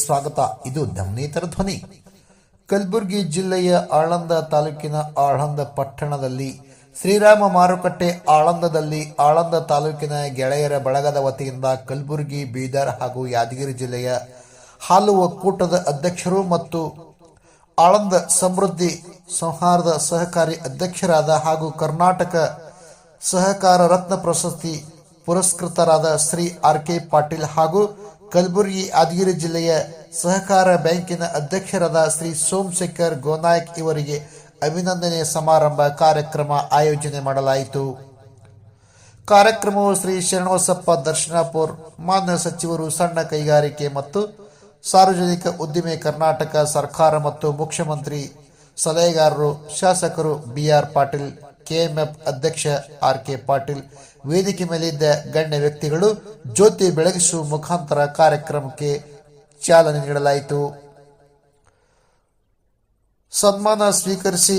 ಸ್ವಾಗತ. ಇದು ಧಮ್ನೇತರ ಧ್ವನಿ. ಕಲಬುರಗಿ ಜಿಲ್ಲೆಯ ಆಳಂದ ತಾಲೂಕಿನ ಆಳಂದ ಪಟ್ಟಣದಲ್ಲಿ ಶ್ರೀರಾಮ ಮಾರುಕಟ್ಟೆ ಆಳಂದದಲ್ಲಿ ಆಳಂದ ತಾಲೂಕಿನ ಗೆಳೆಯರ ಬಳಗದ ವತಿಯಿಂದ ಕಲಬುರಗಿ, ಬೀದರ್ ಹಾಗೂ ಯಾದಗಿರಿ ಜಿಲ್ಲೆಯ ಹಾಲು ಒಕ್ಕೂಟದ ಅಧ್ಯಕ್ಷರು ಮತ್ತು ಆಳಂದ ಸಮೃದ್ಧಿ ಸಂಹಾರದ ಸಹಕಾರಿ ಅಧ್ಯಕ್ಷರಾದ ಹಾಗೂ ಕರ್ನಾಟಕ ಸಹಕಾರ ರತ್ನ ಪ್ರಶಸ್ತಿ ಪುರಸ್ಕೃತರಾದ ಶ್ರೀ ಆರ್ ಕೆ ಪಾಟೀಲ್ ಹಾಗೂ ಕಲಬುರಗಿ, ಯಾದಗಿರಿ ಜಿಲ್ಲೆಯ ಸಹಕಾರ ಬ್ಯಾಂಕಿನ ಅಧ್ಯಕ್ಷರಾದ ಶ್ರೀ ಸೋಮಶೇಖರ್ ಗೋನಾಯಕ್ ಇವರಿಗೆ ಅಭಿನಂದನೆ ಸಮಾರಂಭ ಕಾರ್ಯಕ್ರಮ ಆಯೋಜನೆ ಮಾಡಲಾಯಿತು. ಕಾರ್ಯಕ್ರಮವು ಶ್ರೀ ಶರಣಬಸಪ್ಪ ದರ್ಶನಾಪುರ್, ಮಾನ್ಯ ಸಚಿವರು ಸಣ್ಣ ಕೈಗಾರಿಕೆ ಮತ್ತು ಸಾರ್ವಜನಿಕ ಉದ್ದಿಮೆ ಕರ್ನಾಟಕ ಸರ್ಕಾರ ಮತ್ತು ಮುಖ್ಯಮಂತ್ರಿ, ಸಲಹೆಗಾರರು, ಶಾಸಕರು ಬಿಆರ್ ಪಾಟೀಲ್ ಕೆಎಂಎಫ್ ಅಧ್ಯಕ್ಷ ಆರ್ ಕೆ ಪಾಟೀಲ್. ವೇದಿಕೆ ಮೇಲಿದ್ದ ಗಣ್ಯ ವ್ಯಕ್ತಿಗಳು ಜ್ಯೋತಿ ಬೆಳಗಿಸುವ ಮುಖಾಂತರ ಕಾರ್ಯಕ್ರಮಕ್ಕೆ ಚಾಲನೆ ನೀಡಲಾಯಿತು. ಸನ್ಮಾನ ಸ್ವೀಕರಿಸಿ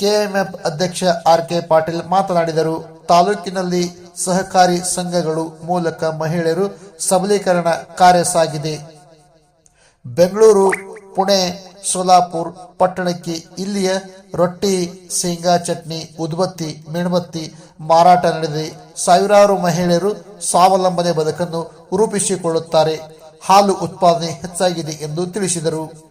ಕೆಎಂಎಫ್ ಅಧ್ಯಕ್ಷ ಆರ್ ಕೆ ಪಾಟೀಲ್ ಮಾತನಾಡಿದರು. ತಾಲೂಕಿನಲ್ಲಿ ಸಹಕಾರಿ ಸಂಘಗಳು ಮೂಲಕ ಮಹಿಳೆಯರು ಸಬಲೀಕರಣ ಕಾರ್ಯ ಸಾಗಿದೆ. ಬೆಂಗಳೂರು, ಪುಣೆ ಸೋಲಾಪುರ್ ಪಟ್ಟಣಕ್ಕೆ ಇಲ್ಲಿಯ ರೊಟ್ಟಿ, ಶೇಂಗಾ ಚಟ್ನಿ, ಉದ್ಬತ್ತಿ, ಮೇಣಬತ್ತಿ ಮಾರಾಟ ನಡೆದಿದೆ ಸಾವಿರಾರು ಮಹಿಳೆಯರು ಸ್ವಾವಲಂಬನೆ ಬದುಕನ್ನು ರೂಪಿಸಿಕೊಳ್ಳುತ್ತಾರೆ. ಹಾಲು ಉತ್ಪಾದನೆ ಹೆಚ್ಚಾಗಿದೆ ಎಂದು ತಿಳಿಸಿದರು.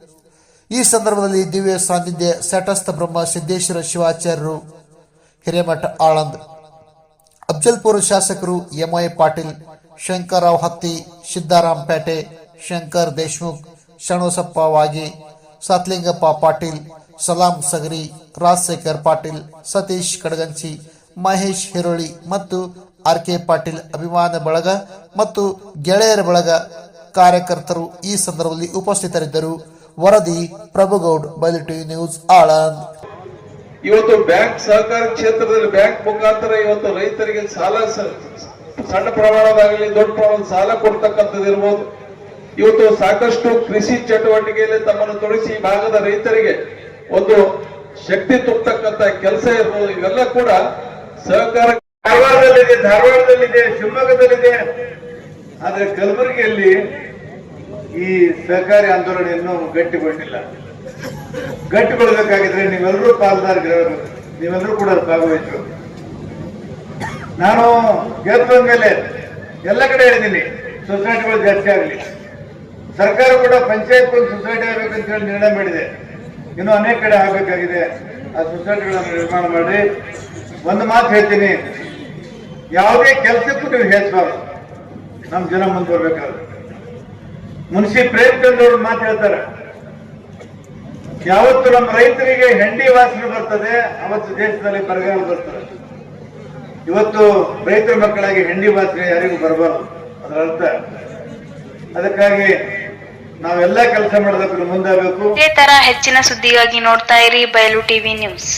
ಈ ಸಂದರ್ಭದಲ್ಲಿ ದಿವ್ಯ ಸಾನ್ನಿಧ್ಯ ಸಟಸ್ಥ ಬ್ರಹ್ಮ ಸಿದ್ದೇಶ್ವರ ಶಿವಾಚಾರ್ಯರು, ಹಿರೇಮಠ ಆಳಂದ್, ಅಫ್ಜಲ್ಪುರ ಶಾಸಕರು ಎಂಐ ಪಾಟೀಲ್, ಶಂಕರರಾವ್ ಹತ್ತಿ, ಸಿದ್ದಾರಾಮ್ ಪೇಟೆ, ಶಂಕರ್ ದೇಶ್ಮುಖ್ ಶಣೋಸಪ್ಪ ವಾಗಿ ಸತ್ಲಿಂಗಪ್ಪ ಪಾಟೀಲ್, ಸಲಾಂ ಸಗರಿ, ರಾಜಶೇಖರ್ ಪಾಟೀಲ್, ಸತೀಶ್ ಕಡಗಂಚಿ, ಮಹೇಶ್ ಹಿರೋಳಿ ಮತ್ತು ಆರ್ ಕೆ ಪಾಟೀಲ್ ಅಭಿಮಾನ ಬಳಗ ಮತ್ತು ಗೆಳೆಯರ ಬಳಗ ಕಾರ್ಯಕರ್ತರು ಈ ಸಂದರ್ಭದಲ್ಲಿ ಉಪಸ್ಥಿತರಿದ್ದರು. ವರದಿ, ಪ್ರಭುಗೌಡ್ ಬಲಿಟಿ ನ್ಯೂಸ್, ಆಳಂದ್. ಇವತ್ತು ಬ್ಯಾಂಕ್ ಸಹಕಾರ ಕ್ಷೇತ್ರದಲ್ಲಿ ಬ್ಯಾಂಕ್ ಮುಖಾಂತರ ಇವತ್ತು ರೈತರಿಗೆ ಸಾಲ ಸಣ್ಣ ಪ್ರಮಾಣದಾಗಲಿ ದೊಡ್ಡ ಪ್ರಮಾಣದ ಸಾಲ ಕೊಡ್ತಕ್ಕಂಥದ್ದು ಇರ್ಬೋದು ಇವತ್ತು ಸಾಕಷ್ಟು ಕೃಷಿ ಚಟುವಟಿಕೆಯಲ್ಲಿ ತಮ್ಮನ್ನು ತೊಡಗಿಸಿ ಈ ಭಾಗದ ರೈತರಿಗೆ ಒಂದು ಶಕ್ತಿ ತುಂಬತಕ್ಕಂತ ಕೆಲಸ ಇರ್ಬೋದು. ಇವೆಲ್ಲ ಕೂಡ ಸಹಕಾರ ಕಾರವಾರದಲ್ಲಿದೆ ಧಾರವಾಡದಲ್ಲಿದೆ ಶಿವಮೊಗ್ಗದಲ್ಲಿದೆ. ಆದ್ರೆ ಕಲಬುರಗಿಯಲ್ಲಿ ಈ ಸಹಕಾರಿ ಆಂದೋಲನ ಇನ್ನೂ ಗಟ್ಟಿಗೊಂಡಿಲ್ಲ ಗಟ್ಟಿಗೊಳ್ಬೇಕಾಗಿದ್ರೆ ನೀವೆಲ್ಲರೂ ಪಾಲ್ದಾರಗಿರಬೇಕು ನೀವೆಲ್ಲರೂ ಕೂಡ ಭಾಗವಹಿಸಬೇಕು. ನಾನು ಗೆದ್ದು ಬಂದ್ಮೇಲೆ ಎಲ್ಲ ಕಡೆ ಹೇಳಿದ್ದೀನಿ ಸೊಸೈಟಿಗಳು ಜಾಸ್ತಿ ಆಗಲಿ. ಸರ್ಕಾರ ಕೂಡ ಪಂಚಾಯತ್ ಒಂದು ಸೊಸೈಟಿ ಆಗ್ಬೇಕಂತ ಹೇಳಿ ನಿರ್ಣಯ ಮಾಡಿದೆ. ಇನ್ನು ಅನೇಕ ಕಡೆ ಆಗಬೇಕಾಗಿದೆ. ಆ ಸೊಸೈಟಿಗಳನ್ನು ನಿರ್ಮಾಣ ಮಾಡಿ. ಒಂದು ಮಾತು ಹೇಳ್ತೀನಿ. ಯಾವುದೇ ಕೆಲಸಕ್ಕೂ ನೀವು ಹೇಳ್ಬಾರ್ದು ನಮ್ಮ ಜನ ಮುಂದೆ ಬರ್ಬೇಕಾದ್ರೆ ಮುನ್ಸಿ ಪ್ರೇಮಚಂದ್ರ ಅವರು ಮಾತು ಹೇಳ್ತಾರೆ. ಯಾವತ್ತು ನಮ್ಮ ರೈತರಿಗೆ ಹೆಂಡಿ ವಾಸನೆ ಬರ್ತದೆ, ಅವತ್ತು ದೇಶದಲ್ಲಿ ಬರಗಾಲ ಬರ್ತದೆ. ಇವತ್ತು ರೈತರ ಮಕ್ಕಳಾಗಿ ಹೆಂಡಿ ವಾಸನೆ ಯಾರಿಗೂ ಬರಬಾರ್ದು. ಅದರ ಅರ್ಥ. ಅದಕ್ಕಾಗಿ ನಾವೆಲ್ಲ ಕೆಲಸ ಮಾಡಬೇಕು ಮುಂದಾಗಬೇಕು ಇದೇ ತರ ಹೆಚ್ಚಿನ ಸುದ್ದಿಗಾಗಿ ನೋಡ್ತಾ ಇರಿ ಬಯಲು ಟಿವಿ ನ್ಯೂಸ್.